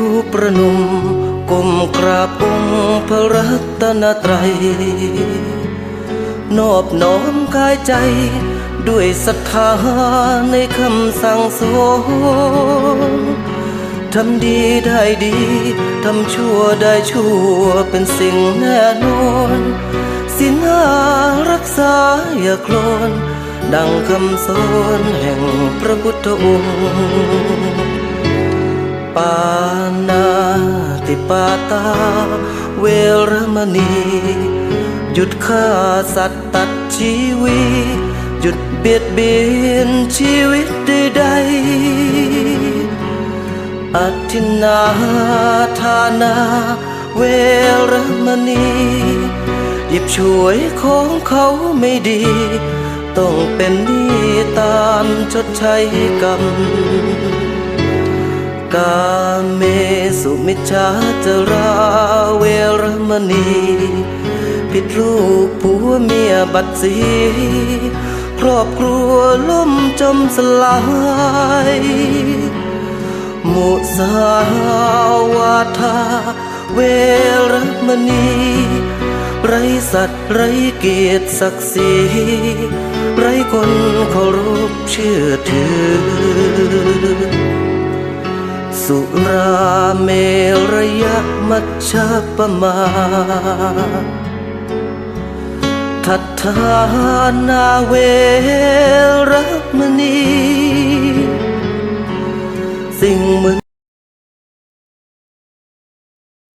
ูประนมก้มกราบองพระรัตนตรัย นอบน้อมกายใจด้วยศรัทธาในคำสั่งสอนทำดีได้ดี ทำชั่วได้ชั่วเป็นสิ่งแน่นอนสินหารักษาอย่าโคลนดังคำสอนแห่งพระพุทธองค์ ปานาติปาตา เวรมณี หยุดฆ่าสัตว์ตัดชีวิต หยุดเบียดเบียนชีวิตใดๆอธินาทานา เวรมณี หยิบช่วยของเขาไม่ดี ต้องเป็นหนี้ตามชดใช้กรรม กาเมสุมิจฉาจราเวรมณีผิดลูกผัวเมียบัดสีครอบครัวล่มจมสลายมุสาวาทาเวรมณี ไรสัตว์ไรเกียรติศักดิ์ศรีไรคนเคารพเชื่อถือ สุราเมรยะมัชฌะปมาทัทานาเวรมณี สิ่งมึง